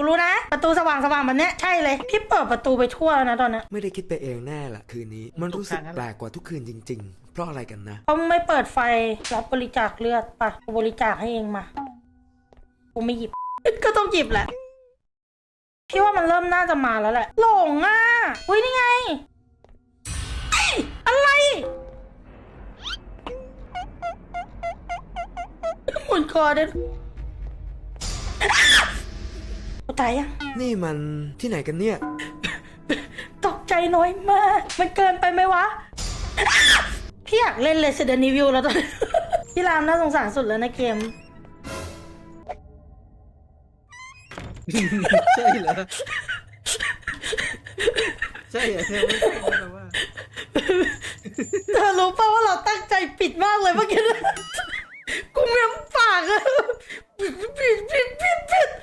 กูรู้นะ ประตูสว่างสว่างๆแบบเนี้ยใช่เลย พี่เปิดประตูไปทั่วแล้วนะตอนเนี้ยไม่ได้คิดไปเองแน่ละคืนนี้ มันรู้สึกแปลกกว่าทุกคืนจริง ๆ เพราะอะไรกันนะ เขาไม่เปิดไฟรับบริจาคเลือดปะกูบริจาคให้เองมากูไม่หยิบ ก็ต้องหยิบแหละพี่ว่ามันเริ่มน่าจะมาแล้วแหละ หลงอะอุ้ยนี่ไงเอ้ยอะไรหมุนคอเด้ กูตายยังนี่มันที่ไหนกันเนี่ย ตกใจน้อยมาก มันเกินไปไหมวะ พี่อยากเล่น Resident Evil แล้วตอนนี้พี่รามน่าสงสารสุดแล้วในเกม ใช่เหรอ ใช่เหรอเนี่ยไม่ใช่นะว่าเธอรู้ป่าว่าเราตั้งใจปิดมากเลยเมื่อกี้กูเมียมปากอะปิดปิดปิดปิดปิด